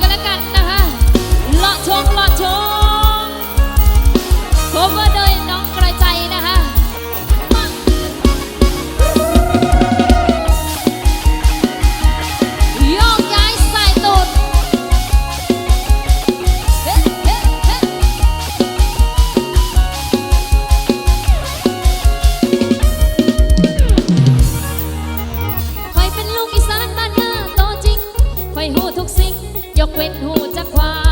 ก็แล้วกันนะคะเลาะชงเลาะ จักความ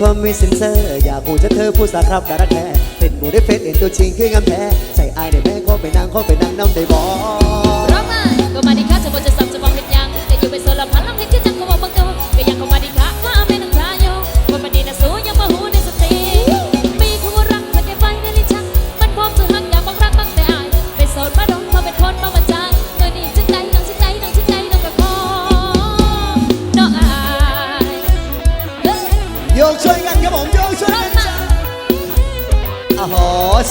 ความมีสินเซอร์อยากหูจะเธอพูดสักครับดารากแท้เป็นหมูได้เฟซเอ็นตัวจริงคืองามแท้ใส่อายในแม่ก็ไปนางก็ไปนางน้ำได้บอก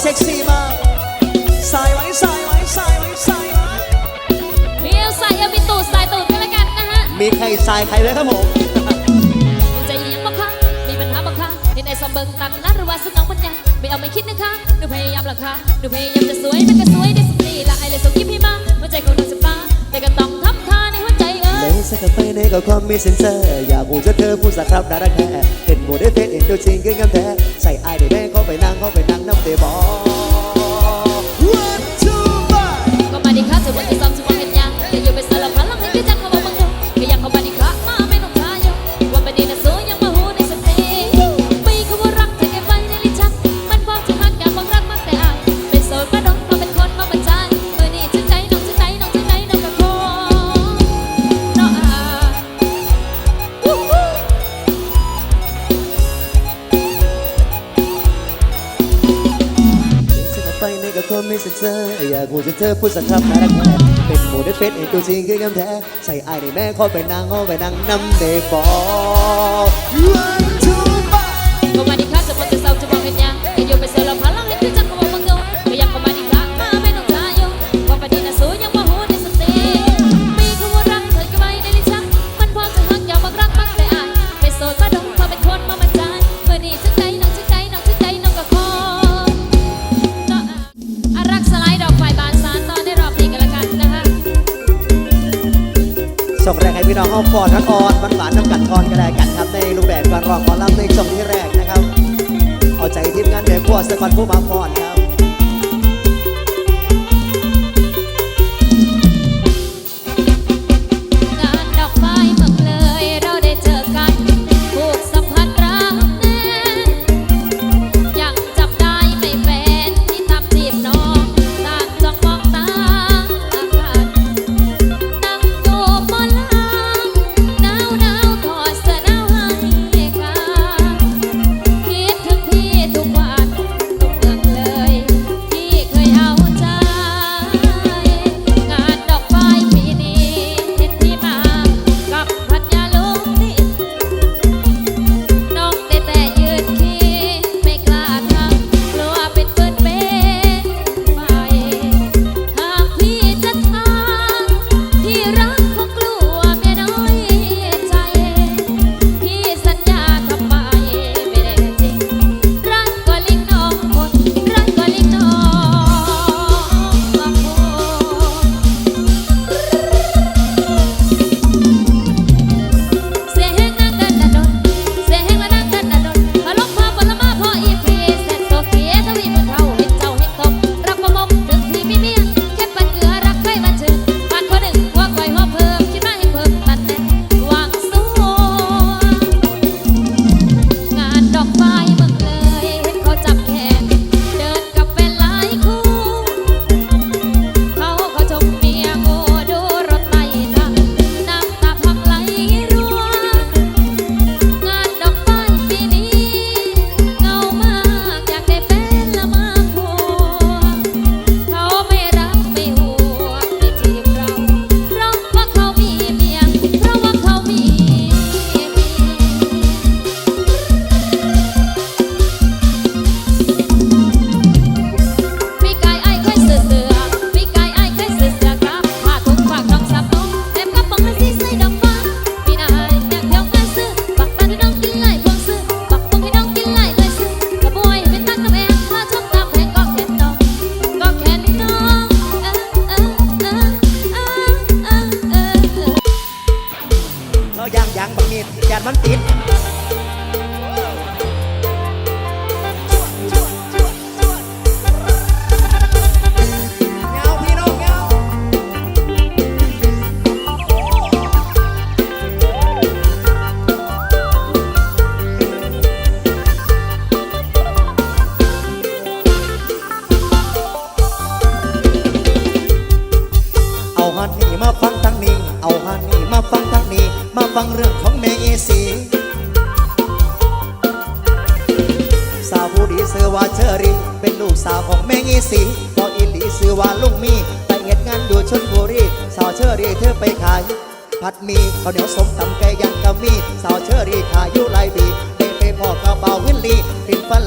เซ็กซี่มากสายไว้สายไว้สายไว้สายไว้มีเอวใส่เอวมีตูดใส่ตูดกันแล้วกันนะฮะมีใครสายใครเลยครับผมดูใจยังบ่คะมีปัญหาบ่คะเห็นไอ้สมเบิงตังนะหรือว่าสนองปัญญาไม่เอาไม่คิดนะคะหนูพยายามหรอกค่ะหนูพยายามจะสวยมันก็สวยได้สตรีละไอเลยส่งยิ้พี่มาหัวใจของหนูจะป้าแต่ก็ต้อง สักไปในกับคอมมิเซนเซอร์อยากพูดจะเธอพูดสักครับน่ารักแท้เห็นโมเดลเฟสเห็นตัวจริงก็งามแท้ใส่ไอายได้แม่เขาไปนั่งเขาไปนั่งน้ำเตะบอล ซอร์อยากหูจะเธอพูดสักคำนะารักแน่เป็นโมเดลเฟสไอตัวจริงคือกำแท้ใส่ไอาในแม่ขอไปนางง้อไปนางน้ำเดบอ เอาฟอดอ่อนๆหวานๆน้ำกัดทอนกระแดกันครับในรูปแบบการร้องขอลำในช่งที่แรกนะครับ เอาใจทีมงานแบบพวกสะกอนผู้มาฟอนครับ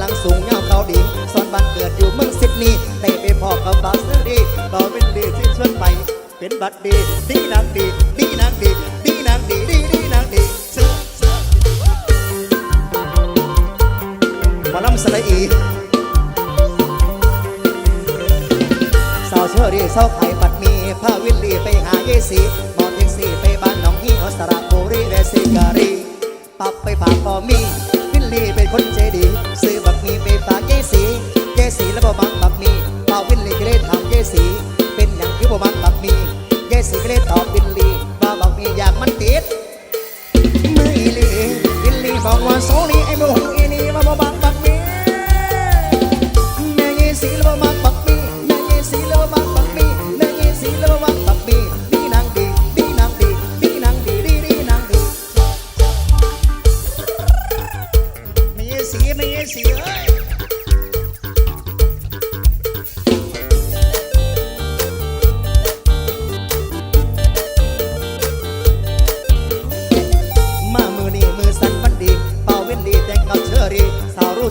ลังสูงเงาเขาดิ่งซ้อนบ้านเกิดอยู่เมืองซิดนีย์ได้ไปพอกับบัสเรีต่อเป็นดีที่ชวนไป เป็นบัดดีดีนางดีดีนางดีดีนางดีดีดีนางดีเสือเสื้อหมอลำสลายอีสาวเชอรี่สาวไข่บัดมีพาวิลลี่ไปหาเยสีมอเท็กซี่ไปบ้านน้องฮี่อสระบุรีและสิการีปับไปฝากพอมี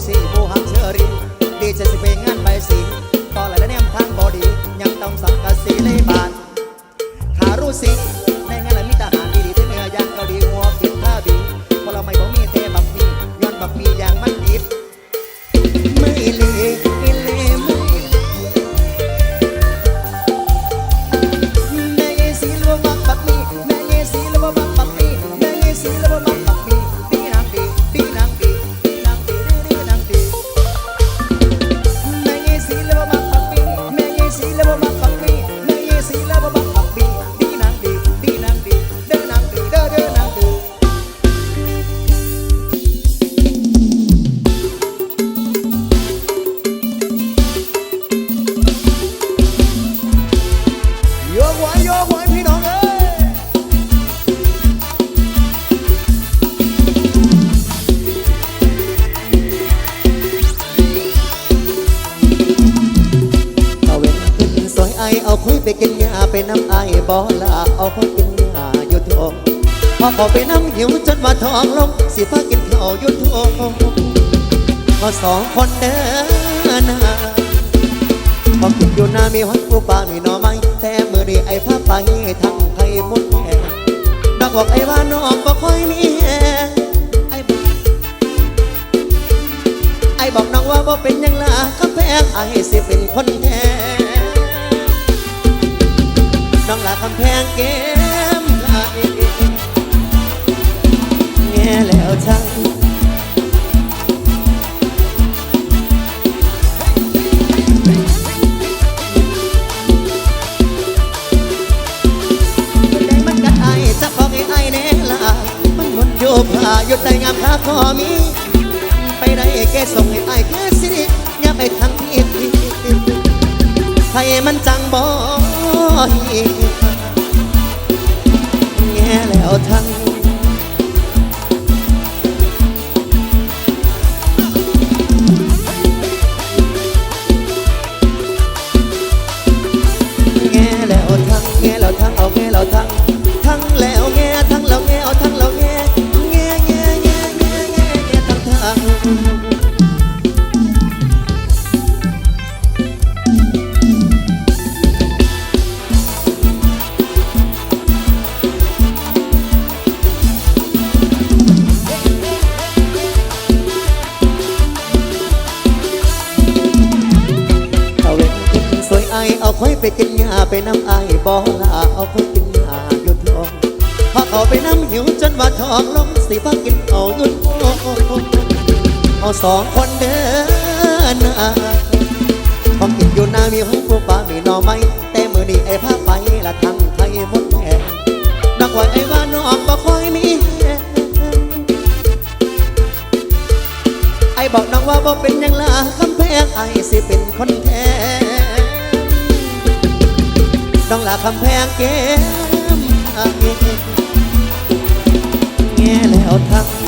se moja พอขอไปน้ำหิวจนว่าท้องลงสิพากินข้าวยุ่นทองพอสองคนเดินหาพอคิดอยู่หน้ามีหักผู้ป่ามีหน่อไม้แต่เมื่อนี้ไอ้ผ้าไปทั้งไข่มดแหงดักบอกไอ้ว่าน้องก็ค่อยมีแไอ้ไอ้บอกน้องว่าบ่เป็นยังล่ะก็แพงไอ้สิเป็นคนแท้น้องล่ะคำแพงเก๋ แล้ สองคนเดินหน้าพอกินอยู่หน้ามีห้องผู้ป่ามีหน่อไม้แต่มือนี้ไอ้ผ้าไปละทั้งไทยหมดแห่นักว่าไอ้ว่าน้องบ่ค่อยมีแฮไอ้บอกน้องว่าบ่เป็นยังล่ะคำแพงไอ้สิเป็นคนแทนน้องลาคำแพงเกมแง่แล้วทั้ง